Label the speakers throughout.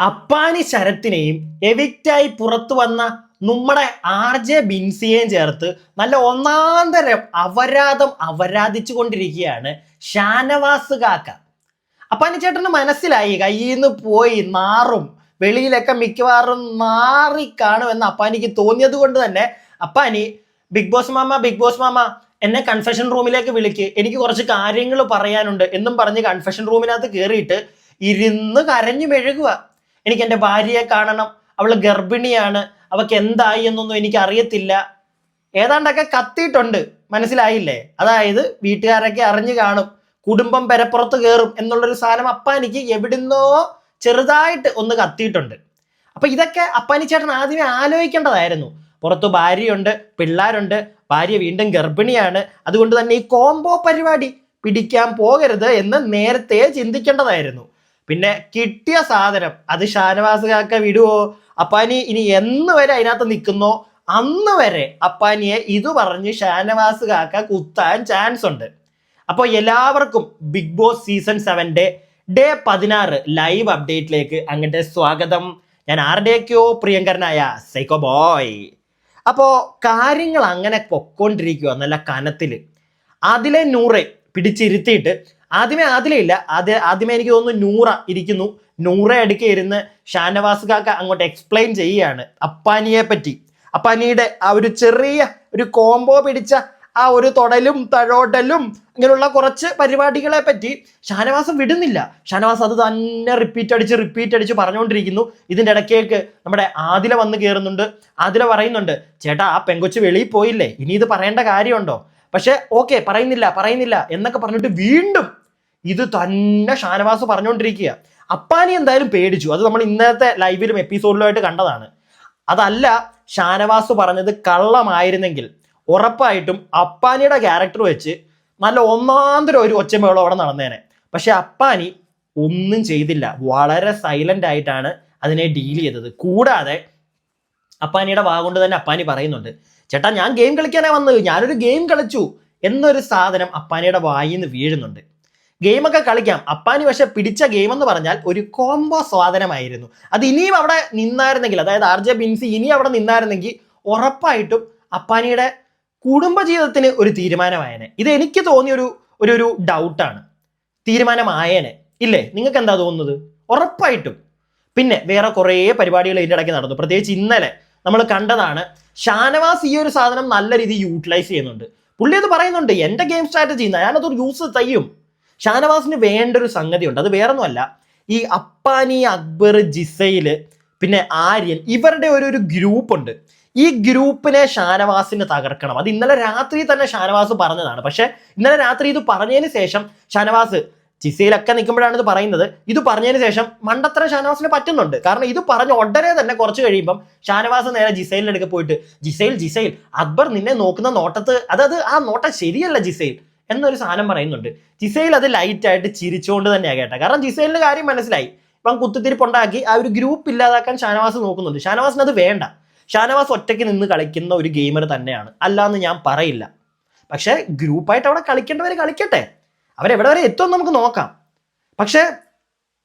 Speaker 1: അപ്പാനി ശരത്തിനെയും എവിക്റ്റായി പുറത്തു വന്ന നമ്മുടെ ആർ ജെ ബിൻസിയെയും ചേർത്ത് നല്ല ഒന്നാന്തരം അപരാധം അപരാധിച്ചു കൊണ്ടിരിക്കുകയാണ് ഷാനവാസ് കാക്ക. അപ്പാനി ചേട്ടന് മനസ്സിലായി കയ്യിൽ നിന്ന് പോയി നാറും വെളിയിലൊക്കെ മിക്കവാറും നാറി കാണുമെന്ന് അപ്പാനിക്ക് തോന്നിയത് കൊണ്ട് തന്നെ അപ്പാനി ബിഗ് ബോസ് മാമ ബിഗ് ബോസ് മാമ എന്നെ കൺഫെഷൻ റൂമിലേക്ക് വിളിക്ക് എനിക്ക് കുറച്ച് കാര്യങ്ങൾ പറയാനുണ്ട് എന്നും പറഞ്ഞ് കൺഫെഷൻ റൂമിനകത്ത് കയറിയിട്ട് ഇരുന്ന് കരഞ്ഞു മെഴുകുക എനിക്ക് എന്റെ ഭാര്യയെ കാണണം. അവൾ ഗർഭിണിയാണ്. അവൾക്ക് എന്തായി എന്നൊന്നും എനിക്ക് അറിയത്തില്ല ഏതാണ്ടൊക്കെ കത്തിയിട്ടുണ്ട്. മനസ്സിലായില്ലേ? അതായത് വീട്ടുകാരൊക്കെ അറിഞ്ഞു കാണും. കുടുംബം പെരപ്പുറത്ത് കയറും എന്നുള്ളൊരു സാധനം അപ്പാനിക്ക് എവിടുന്നോ ചെറുതായിട്ട് ഒന്ന് കത്തിയിട്ടുണ്ട്. അപ്പൊ ഇതൊക്കെ അപ്പാനി ചേട്ടൻ ആദ്യമേ ആലോചിക്കേണ്ടതായിരുന്നു. പുറത്ത് ഭാര്യയുണ്ട് പിള്ളേരുണ്ട്. ഭാര്യ വീണ്ടും ഗർഭിണിയാണ്. അതുകൊണ്ട് തന്നെ ഈ കോംബോ പരിപാടി പിടിക്കാൻ പോകരുത് എന്ന് നേരത്തെ ചിന്തിക്കേണ്ടതായിരുന്നു. പിന്നെ കിട്ടിയ സാധനം അത് ഷാനവാസ് കാക്ക വിടുവോ? അപ്പാനി ഇനി എന്ന് വരെ അതിനകത്ത് നിൽക്കുന്നോ? അന്ന് വരെ അപ്പാനിയെ ഇത് പറഞ്ഞ് ഷാനവാസ് കാക്ക കുത്താൻ ചാൻസ് ഉണ്ട്. അപ്പോൾ എല്ലാവർക്കും ബിഗ് ബോസ് സീസൺ സെവന്റെ ഡേ പതിനാറ് ലൈവ് അപ്ഡേറ്റിലേക്ക് അങ്ങോട്ട് സ്വാഗതം. ഞാൻ ആരുടെയൊക്കെയോ പ്രിയങ്കരനായ സൈക്കോ ബോയ് അപ്പോൾ കാര്യങ്ങൾ അങ്ങനെ പൊക്കോണ്ടിരിക്കുക നല്ല കനത്തിൽ അതിലെ നൂറെ പിടിച്ചിരുത്തിയിട്ട് ആദ്യമേ ഇല്ല. ആദ്യ ആദ്യമേ എനിക്ക് തോന്നുന്നു നൂറ ഇരിക്കുന്നു. നൂറ അടുക്കെ ഇരുന്ന് ഷാനവാസ് കാക്ക അങ്ങോട്ട് എക്സ്പ്ലെയിൻ ചെയ്യുകയാണ്. അപ്പാനിയെ പറ്റി. അപ്പാനിയുടെ ആ ഒരു ചെറിയ ഒരു കോംബോ പിടിച്ച ആ ഒരു തൊടലും തഴോട്ടലും അങ്ങനെയുള്ള കുറച്ച് പരിപാടികളെ പറ്റി ഷാനവാസം വിടുന്നില്ല. ഷാനവാസ് അത് തന്നെ റിപ്പീറ്റ് അടിച്ച് റിപ്പീറ്റ് അടിച്ച് പറഞ്ഞുകൊണ്ടിരിക്കുന്നു. ഇതിന്റെ ഇടയ്ക്കേക്ക് നമ്മുടെ ആദില വന്ന് കയറുന്നുണ്ട് ആദില പറയുന്നുണ്ട് ചേട്ടാ ആ പെങ്കൊച്ച് വെളിയിൽ പോയില്ലേ? ഇനി ഇത് പറയേണ്ട കാര്യമുണ്ടോ? പക്ഷെ ഓക്കെ പറയുന്നില്ല പറയുന്നില്ല എന്നൊക്കെ പറഞ്ഞിട്ട് വീണ്ടും ഇത് തന്നെ ഷാനവാസ് പറഞ്ഞുകൊണ്ടിരിക്കുക അപ്പാനി എന്തായാലും പേടിച്ചു. അത് നമ്മൾ ഇന്നത്തെ ലൈവിലും എപ്പിസോഡിലുമായിട്ട് കണ്ടതാണ്. അതല്ല ഷാനവാസ് പറഞ്ഞത് കള്ളമായിരുന്നെങ്കിൽ ഉറപ്പായിട്ടും അപ്പാനിയുടെ ക്യാരക്ടർ വെച്ച് നല്ല ഒന്നാന്തരം ഒരു ഒച്ചമേളം അവിടെ നടന്നേനെ. പക്ഷെ അപ്പാനി ഒന്നും ചെയ്തില്ല. വളരെ സൈലന്റ് ആയിട്ടാണ് അതിനെ ഡീൽ ചെയ്തത്. കൂടാതെ അപ്പാനിയുടെ വാഗുകൊണ്ട് കൊണ്ട് തന്നെ അപ്പാനി പറയുന്നുണ്ട്. ചേട്ടാ ഞാൻ ഗെയിം കളിക്കാനാ വന്നത്. ഞാനൊരു ഗെയിം കളിച്ചു എന്നൊരു സാധനം അപ്പാനിയുടെ വായിൽ നിന്ന് വീഴുന്നുണ്ട് ഗെയിമൊക്കെ കളിക്കാം. അപ്പാനി പക്ഷെ പിടിച്ച ഗെയിം എന്ന് പറഞ്ഞാൽ ഒരു കോംബോ സാധനമായിരുന്നു അത് ഇനിയും അവിടെ നിന്നായിരുന്നെങ്കിൽ അതായത് ആർ ജെ ബിൻസി ഇനി അവിടെ നിന്നായിരുന്നെങ്കിൽ ഉറപ്പായിട്ടും അപ്പാനിയുടെ കുടുംബജീവിതത്തിന് ഒരു തീരുമാനമായേനെ. ഇത് എനിക്ക് തോന്നിയൊരു ഒരു ഒരു ഡൗട്ടാണ് തീരുമാനമായേനെ. ഇല്ലേ? നിങ്ങൾക്ക് എന്താ തോന്നുന്നത്? ഉറപ്പായിട്ടും. പിന്നെ വേറെ കുറേ പരിപാടികൾ ഇതിന്റെ ഇടയ്ക്ക് നടന്നു. പ്രത്യേകിച്ച് ഇന്നലെ നമ്മൾ കണ്ടതാണ്. ഷാനവാസ് ഈ ഒരു സാധനം നല്ല രീതിയിൽ യൂട്ടിലൈസ് ചെയ്യുന്നുണ്ട്. പുള്ളി അത് പറയുന്നുണ്ട് എന്റെ ഗെയിം സ്ട്രാറ്റജി ഞാനതൊരു യൂസ് ചെയ്യും. ഷാനവാസിന് വേണ്ട ഒരു സംഗതി ഉണ്ട് അത് വേറൊന്നുമല്ല. ഈ അപ്പാനി അക്ബർ ജിസൈൽ പിന്നെ ആര്യൻ ഇവരുടെ ഒരു ഒരു ഗ്രൂപ്പ് ഉണ്ട്. ഈ ഗ്രൂപ്പിനെ ഷാനവാസിന് തകർക്കണം. അത് ഇന്നലെ രാത്രി തന്നെ ഷാനവാസ് പറഞ്ഞതാണ്. പക്ഷെ ഇന്നലെ രാത്രി ഇത് പറഞ്ഞതിന് ശേഷം ഷാനവാസ് ജിസയിലൊക്കെ നിൽക്കുമ്പോഴാണ് ഇത് പറയുന്നത്. ഇത് പറഞ്ഞതിന് ശേഷം മണ്ടത്ര ഷാനവാസിന് പറ്റുന്നുണ്ട്. കാരണം ഇത് പറഞ്ഞ ഉടനെ തന്നെ കുറച്ച് കഴിയുമ്പം ഷാനവാസ് നേരെ ജിസൈലിന്റെ അടുക്ക് പോയിട്ട് ജിസൈൽ ജിസൈൽ അക്ബർ നിന്നെ നോക്കുന്ന നോട്ടത്ത് അതായത് ആ നോട്ടം ശരിയല്ല ജിസൈൽ എന്നൊരു സാധനം പറയുന്നുണ്ട്. ജിസൈൽ അത് ലൈറ്റായിട്ട് ചിരിച്ചുകൊണ്ട് തന്നെയാണ് കേട്ടോ കാരണം ജിസൈലിന് കാര്യം മനസ്സിലായി. ഇപ്പം കുത്തിത്തിരിപ്പുണ്ടാക്കി ആ ഒരു ഗ്രൂപ്പ് ഇല്ലാതാക്കാൻ ഷാനവാസ് നോക്കുന്നുണ്ട്. ഷാനവാസിന് അത് വേണ്ട. ഷാനവാസ് ഒറ്റയ്ക്ക് നിന്ന് കളിക്കുന്ന ഒരു ഗെയിമർ തന്നെയാണ്. അല്ലാന്ന് ഞാൻ പറയില്ല. പക്ഷേ ഗ്രൂപ്പായിട്ട് അവിടെ കളിക്കേണ്ടവർ കളിക്കട്ടെ. അവരെവിടെ വരെ എത്തുമെന്ന് നമുക്ക് നോക്കാം. പക്ഷെ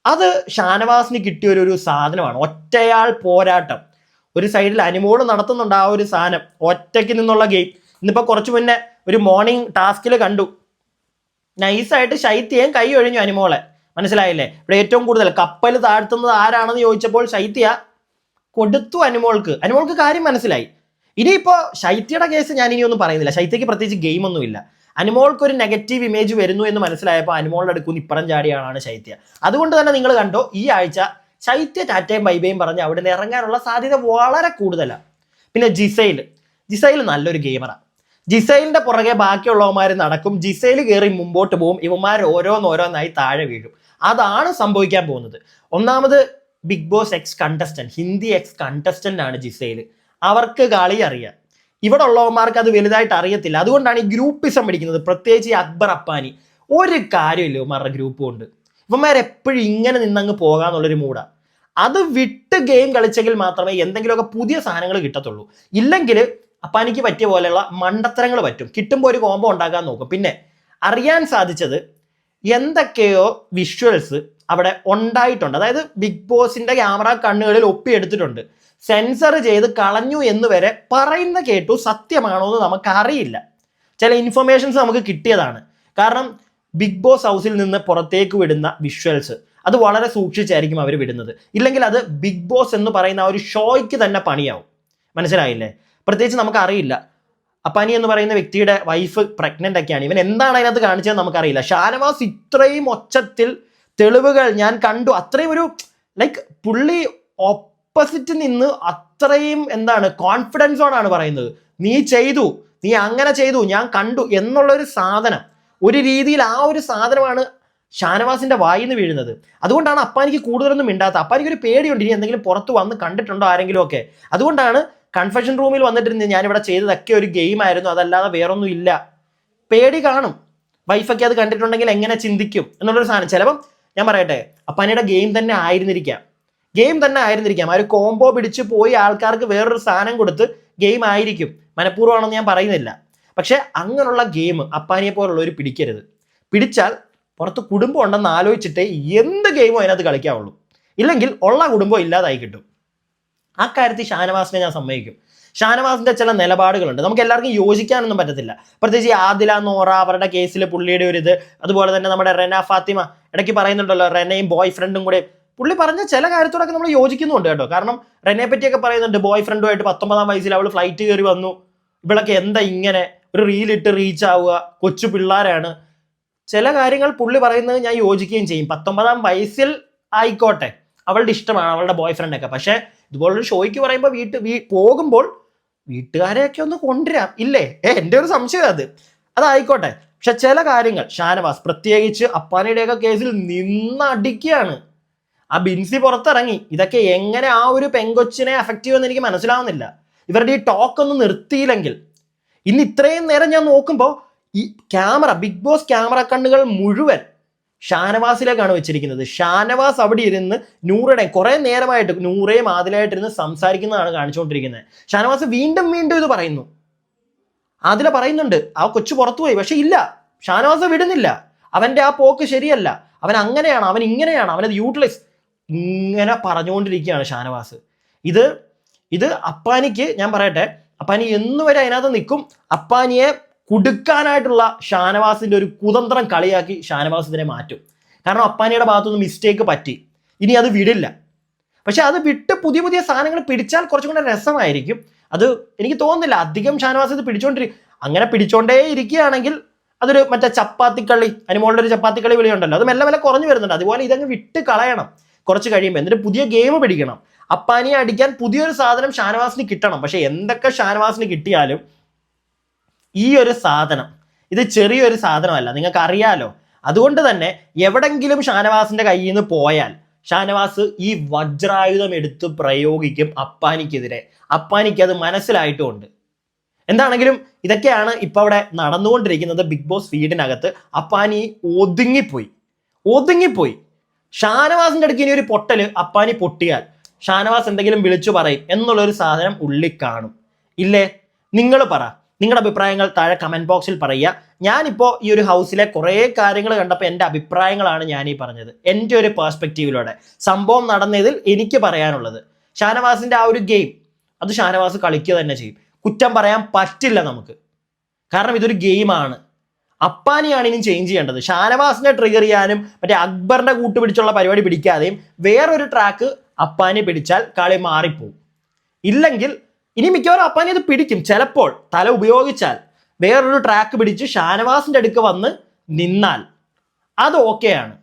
Speaker 1: അത് ഷാനവാസിന് കിട്ടിയ ഒരു സാധനമാണ്. ഒറ്റയാൾ പോരാട്ടം. ഒരു സൈഡിൽ അനുമോൾ നടത്തുന്നുണ്ട് ആ ഒരു സാധനം. ഒറ്റയ്ക്ക് നിന്നുള്ള ഗെയിം. ഇന്നിപ്പോൾ കുറച്ച് മുന്നേ ഒരു മോർണിംഗ് ടാസ്കിൽ കണ്ടു. നൈസായിട്ട് ശൈത്യം കൈ ഒഴിഞ്ഞു അനുമോളെ. മനസ്സിലായില്ലേ? ഇവിടെ ഏറ്റവും കൂടുതൽ കപ്പൽ താഴ്ത്തുന്നത് ആരാണെന്ന് ചോദിച്ചപ്പോൾ ശൈത്യ കൊടുത്തു അനുമോൾക്ക്. അനുമോൾക്ക് കാര്യം മനസ്സിലായി. ഇനിയിപ്പോ ശൈത്യയുടെ കേസ് ഞാൻ ഇനി ഒന്നും പറയുന്നില്ല. ശൈത്യക്ക് പ്രത്യേകിച്ച് ഗെയിം ഒന്നുമില്ല അനുമോൾക്ക് ഒരു നെഗറ്റീവ് ഇമേജ് വരുന്നു എന്ന് മനസ്സിലായപ്പോൾ അനുമോളുടെ അടുക്കുന്ന ഇപ്പറം ചാടിയാണ് ശൈത്യ. അതുകൊണ്ട് തന്നെ നിങ്ങൾ കണ്ടോ ഈ ആഴ്ച ശൈത്യ ടാറ്റയും ബൈബയും പറഞ്ഞ് അവിടെ നിന്ന് ഇറങ്ങാനുള്ള സാധ്യത വളരെ കൂടുതലാണ് പിന്നെ ജിസൈൽ. ജിസൈൽ നല്ലൊരു ഗെയിമറാണ് ജിസൈലിന്റെ പുറകെ ബാക്കിയുള്ളവന്മാർ നടക്കും. ജിസൈൽ കയറി മുമ്പോട്ട് പോകും ഇവന്മാർ ഓരോന്നോരോന്നായി താഴെ വീഴും. അതാണ് സംഭവിക്കാൻ പോകുന്നത്. ഒന്നാമത് big boss ex contestant Hindi ex contestant ആണ് ജിസൈൽ. അവർക്ക് കളി അറിയാം. ഇവിടെ ഉള്ളവന്മാർക്ക് അത് വലുതായിട്ട് അറിയത്തില്ല. അതുകൊണ്ടാണ് ഈ ഗ്രൂപ്പിസം പിടിക്കുന്നത്. പ്രത്യേകിച്ച് ഈ അക്ബർ അപ്പാനി. ഒരു കാര്യമില്ല ഇവന്മാരുടെ ഗ്രൂപ്പ് കൊണ്ട് ഇവന്മാർ എപ്പോഴും ഇങ്ങനെ നിന്നങ്ങ് പോകാന്നുള്ളൊരു മൂടാ അത് വിട്ട് ഗെയിം കളിച്ചെങ്കിൽ മാത്രമേ എന്തെങ്കിലുമൊക്കെ പുതിയ സാധനങ്ങൾ കിട്ടത്തുള്ളൂ. ഇല്ലെങ്കിൽ അപ്പാനിക്ക് പറ്റിയ പോലെയുള്ള മണ്ടത്തരങ്ങൾ പറ്റും. കിട്ടുമ്പോൾ ഒരു കോംബോ ഉണ്ടാക്കാൻ നോക്കും. പിന്നെ അറിയാൻ സാധിച്ചത് എന്തൊക്കെയോ വിഷ്വൽസ് അവിടെ ഉണ്ടായിട്ടുണ്ട്. അതായത് ബിഗ് ബോസിന്റെ ക്യാമറ കണ്ണുകളിൽ ഒപ്പിയെടുത്തിട്ടുണ്ട്. സെൻസർ ചെയ്ത് കളഞ്ഞു എന്ന് വരെ പറയുന്ന കേട്ടു സത്യമാണോ എന്ന് നമുക്ക് അറിയില്ല ചില ഇൻഫർമേഷൻസ് നമുക്ക് കിട്ടിയതാണ്. കാരണം ബിഗ് ബോസ് ഹൗസിൽ നിന്ന് പുറത്തേക്ക് വിടുന്ന വിഷ്വൽസ് അത് വളരെ സൂക്ഷിച്ചായിരിക്കും അവർ വിടുന്നത്. ഇല്ലെങ്കിൽ അത് ബിഗ് ബോസ് എന്ന് പറയുന്ന ആ ഒരു ഷോയ്ക്ക് തന്നെ പണിയാവും. മനസ്സിലായില്ലേ? പ്രത്യേകിച്ച് നമുക്കറിയില്ല. അപ്പാനി എന്ന് പറയുന്ന വ്യക്തിയുടെ വൈഫ് പ്രഗ്നന്റ് ഒക്കെയാണ്. ഇവൻ എന്താണ് അതിനകത്ത് കാണിച്ചതെന്ന് നമുക്കറിയില്ല. ഷാനവാസ് ഇത്രയും ഒച്ചത്തിൽ തെളിവുകൾ ഞാൻ കണ്ടു. അത്രയും ഒരു ലൈക്ക് പുള്ളി ഓപ്പോസിറ്റ് നിന്ന് അത്രയും എന്താണ് കോൺഫിഡൻസോടാണ് പറയുന്നത്. നീ ചെയ്തു നീ അങ്ങനെ ചെയ്തു ഞാൻ കണ്ടു എന്നുള്ള ഒരു സാധനം. ഒരു രീതിയിൽ ആ ഒരു സാധനമാണ് ഷാനവാസിന്റെ വായിന്ന് വീഴുന്നത്. അതുകൊണ്ടാണ് അപ്പാനിക്ക് കൂടുതലൊന്നും മിണ്ടാത്ത അപ്പാനിക്ക് ഒരു പേടിയുണ്ട് ഇനി എന്തെങ്കിലും പുറത്ത് വന്ന് കണ്ടിട്ടുണ്ടോ ആരെങ്കിലും ഒക്കെ. അതുകൊണ്ടാണ് കൺഫെഷൻ റൂമിൽ വന്നിട്ടിരുന്ന് ഞാനിവിടെ ചെയ്തതൊക്കെ ഒരു ഗെയിം ആയിരുന്നു അതല്ലാതെ വേറൊന്നും ഇല്ല. പേടി കാണും. വൈഫൊക്കെ അത് കണ്ടിട്ടുണ്ടെങ്കിൽ എങ്ങനെ ചിന്തിക്കും എന്നുള്ളൊരു സാധനം. ചിലപ്പം ഞാൻ പറയട്ടെ അപ്പാനിയുടെ ഗെയിം തന്നെ ആയിരുന്നിരിക്കാം. ഗെയിം തന്നെ ആയിരുന്നിരിക്കാം. ആ ഒരു കോംബോ പിടിച്ച് പോയി ആൾക്കാർക്ക് വേറൊരു സാധനം കൊടുത്ത് ഗെയിം ആയിരിക്കും. മനഃപൂർവമാണെന്ന് ഞാൻ പറയുന്നില്ല. പക്ഷെ അങ്ങനെയുള്ള ഗെയിം അപ്പാനിയെ പോലുള്ളവർ പിടിക്കരുത്. പിടിച്ചാൽ പുറത്ത് കുടുംബം ഉണ്ടെന്ന് ആലോചിച്ചിട്ടേ എന്ത് ഗെയിമും അതിനകത്ത് കളിക്കാവുള്ളൂ. ഇല്ലെങ്കിൽ ഉള്ള കുടുംബം ഇല്ലാതായി കിട്ടും. ആ കാര്യത്തിൽ ഷാനവാസിനെ ഞാൻ സമ്മതിക്കും. ഷാനവാസിന്റെ ചില നിലപാടുകളുണ്ട്. നമുക്ക് എല്ലാവർക്കും യോജിക്കാനൊന്നും പറ്റത്തില്ല. പ്രത്യേകിച്ച് ആദില നോറ അവരുടെ കേസിൽ പുള്ളിയുടെ ഒരു ഇത് അതുപോലെ തന്നെ നമ്മുടെ റെന ഫാത്തിമ ഇടയ്ക്ക് പറയുന്നുണ്ടല്ലോ റെനയും ബോയ് ഫ്രണ്ടും കൂടെ. പുള്ളി പറഞ്ഞ ചില കാര്യത്തോടൊക്കെ നമ്മൾ യോജിക്കുന്നുണ്ട് കേട്ടോ. കാരണം റെനെ പറ്റിയൊക്കെ പറയുന്നുണ്ട് ബോയ് ഫ്രണ്ടുമായിട്ട് പത്തൊമ്പതാം വയസ്സിൽ അവൾ ഫ്ലൈറ്റ് കയറി വന്നു. ഇവളൊക്കെ എന്താ ഇങ്ങനെ? ഒരു റീലിട്ട് റീച്ച് ആവുക. കൊച്ചു പിള്ളേരാണ്. ചില കാര്യങ്ങൾ പുള്ളി പറയുന്നത് ഞാൻ യോജിക്കുകയും ചെയ്യും. പത്തൊമ്പതാം വയസ്സിൽ ആയിക്കോട്ടെ. അവളുടെ ഇഷ്ടമാണ് അവളുടെ ബോയ് ഫ്രണ്ടൊക്കെ പക്ഷേ ഇതുപോലൊരു ഷോയ്ക്ക് പറയുമ്പോൾ വീട്ട് വീ പോകുമ്പോൾ വീട്ടുകാരെയൊക്കെ ഒന്ന് കൊണ്ടുവരാം. ഇല്ലേ? ഏ എന്റെ ഒരു സംശയം അത്. അതായിക്കോട്ടെ. പക്ഷെ ചില കാര്യങ്ങൾ ഷാനവാസ് പ്രത്യേകിച്ച് അപ്പാനിയുടെയൊക്കെ കേസിൽ നിന്നടിക്കുകയാണ്. ആ ബിൻസി പുറത്തിറങ്ങി. ഇതൊക്കെ എങ്ങനെ ആ ഒരു പെങ്കൊച്ചിനെ അഫക്റ്റ് ചെയ്യുമെന്ന് എനിക്ക് മനസ്സിലാവുന്നില്ല. ഇവരുടെ ഈ ടോക്ക് ഒന്ന് നിർത്തിയില്ലെങ്കിൽ. ഇന്ന് ഇത്രയും നേരം ഞാൻ നോക്കുമ്പോൾ ഈ ക്യാമറ ബിഗ് ബോസ് ക്യാമറ കണ്ണുകൾ മുഴുവൻ ഷാനവാസിലേക്കാണ് വെച്ചിരിക്കുന്നത്. ഷാനവാസ് അവിടെ ഇരുന്ന് നൂറുടെ കുറെ നേരമായിട്ട് നൂറേയും ആദിലായിട്ടിരുന്ന് സംസാരിക്കുന്നതാണ് കാണിച്ചുകൊണ്ടിരിക്കുന്നത്. ഷാനവാസ് വീണ്ടും വീണ്ടും ഇത് പറയുന്നു. ആദില പറയുന്നുണ്ട് ആ കൊച്ചു പുറത്തുപോയി പക്ഷെ ഇല്ല. ഷാനവാസ് വിടുന്നില്ല. അവന്റെ ആ പോക്ക് ശരിയല്ല. അവൻ അങ്ങനെയാണ് അവൻ ഇങ്ങനെയാണ് അവനത് യൂട്ടിലൈസ് ഇങ്ങനെ പറഞ്ഞുകൊണ്ടിരിക്കുകയാണ് ഷാനവാസ്. ഇത് ഇത് അപ്പാനിക്ക് ഞാൻ പറയട്ടെ അപ്പാനി എന്നുവരെ അതിനകത്ത് നിൽക്കും. അപ്പാനിയെ കുടുക്കാനായിട്ടുള്ള ഷാനവാസിന്റെ ഒരു കുതന്ത്രം കളിയാക്കി ഷാനവാസ് ഇതിനെ മാറ്റും. കാരണം അപ്പാനിയുടെ ഭാഗത്തുനിന്ന് മിസ്റ്റേക്ക് പറ്റി. ഇനി അത് വിടില്ല. പക്ഷെ അത് വിട്ട് പുതിയ പുതിയ സാധനങ്ങൾ പിടിച്ചാൽ കുറച്ചും കൂടെ രസമായിരിക്കും. അത് എനിക്ക് തോന്നുന്നില്ല. അധികം ഷാനവാസ് ഇത് പിടിച്ചോണ്ടിരിക്കും അങ്ങനെ പിടിച്ചോണ്ടേ ഇരിക്കുകയാണെങ്കിൽ അതൊരു മറ്റേ ചപ്പാത്തിക്കളി അനുമോളുടെ ഒരു ചപ്പാത്തിക്കളി വിളിയുണ്ടല്ലോ. അത് മെല്ലെ മെല്ലെ കുറഞ്ഞു വരുന്നുണ്ട്. അതുപോലെ ഇതങ്ങ് വിട്ട് കളയണം കുറച്ച് കഴിയുമ്പോൾ എന്നിട്ട് പുതിയ ഗെയിം പിടിക്കണം. അപ്പാനിയെ അടിക്കാൻ പുതിയൊരു സാധനം ഷാനവാസിന് കിട്ടണം. പക്ഷെ എന്തൊക്കെ ഷാനവാസിന് കിട്ടിയാലും ഈ ഒരു സാധനം. ഇത് ചെറിയൊരു സാധനമല്ല. നിങ്ങൾക്ക് അറിയാലോ അതുകൊണ്ട് തന്നെ എവിടെങ്കിലും ഷാനവാസിന്റെ കയ്യിൽ നിന്ന് പോയാൽ ഷാനവാസ് ഈ വജ്രായുധം എടുത്ത് പ്രയോഗിക്കും അപ്പാനിക്കെതിരെ. അപ്പാനിക്ക് അത് മനസ്സിലായിട്ടുമുണ്ട്. എന്താണെങ്കിലും ഇതൊക്കെയാണ് ഇപ്പൊ അവിടെ നടന്നുകൊണ്ടിരിക്കുന്നത് ബിഗ് ബോസ് ഫീഡിനകത്ത്. അപ്പാനി ഒതുങ്ങിപ്പോയി. ഒതുങ്ങിപ്പോയി. ഷാനവാസിന്റെ അടുക്കിനി ഒരു പൊട്ടൽ അപ്പാനി പൊട്ടിയാൽ ഷാനവാസ് എന്തെങ്കിലും വിളിച്ചു പറയും എന്നുള്ളൊരു സാധനം ഉള്ളിൽ കാണും. ഇല്ലേ? നിങ്ങൾ പറ. നിങ്ങളുടെ അഭിപ്രായങ്ങൾ താഴെ കമന്റ് ബോക്സിൽ പറയുക. ഞാനിപ്പോൾ ഈ ഒരു ഹൗസിലെ കുറേ കാര്യങ്ങൾ കണ്ടപ്പോൾ എന്റെ അഭിപ്രായങ്ങളാണ് ഞാൻ ഈ പറഞ്ഞത്. എന്റെ ഒരു പേഴ്സ്പെക്റ്റീവിലൂടെ സംഭവം നടന്നതിൽ എനിക്ക് പറയാനുള്ളത്. ഷാനവാസിന്റെ ആ ഒരു ഗെയിം അത് ഷാനവാസ് കളിക്കുക തന്നെ ചെയ്യും. കുറ്റം പറയാൻ പറ്റില്ല നമുക്ക്. കാരണം ഇതൊരു ഗെയിമാണ് അപ്പാനിയാണ് ഇനി ചേഞ്ച് ചെയ്യേണ്ടത്. ഷാനവാസിനെ ട്രിഗർ ചെയ്യാനും മറ്റേ അക്ബറിന്റെ കൂട്ടുപിടിച്ചുള്ള പരിപാടി പിടിക്കാതെയും വേറൊരു ട്രാക്ക് അപ്പാനി പിടിച്ചാൽ കളി മാറിപ്പോവും. ഇല്ലെങ്കിൽ ഇനി മിക്കവാറും അപ്പാനി അത് പിടിക്കും. ചിലപ്പോൾ തല ഉപയോഗിച്ചാൽ വേറൊരു ട്രാക്ക് പിടിച്ച് ഷാനവാസിന്റെ അടുക്ക് വന്ന് നിന്നാൽ അത് ഓക്കെയാണ്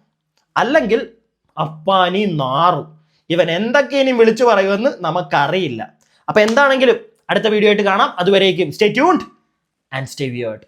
Speaker 1: അല്ലെങ്കിൽ അപ്പാനി നാറും. ഇവൻ എന്തൊക്കെ ഇനി വിളിച്ചു പറയുമെന്ന് നമുക്കറിയില്ല. അപ്പൊ എന്താണെങ്കിലും അടുത്ത വീഡിയോ ആയിട്ട് കാണാം. അതുവരേക്കും stay tuned and stay weird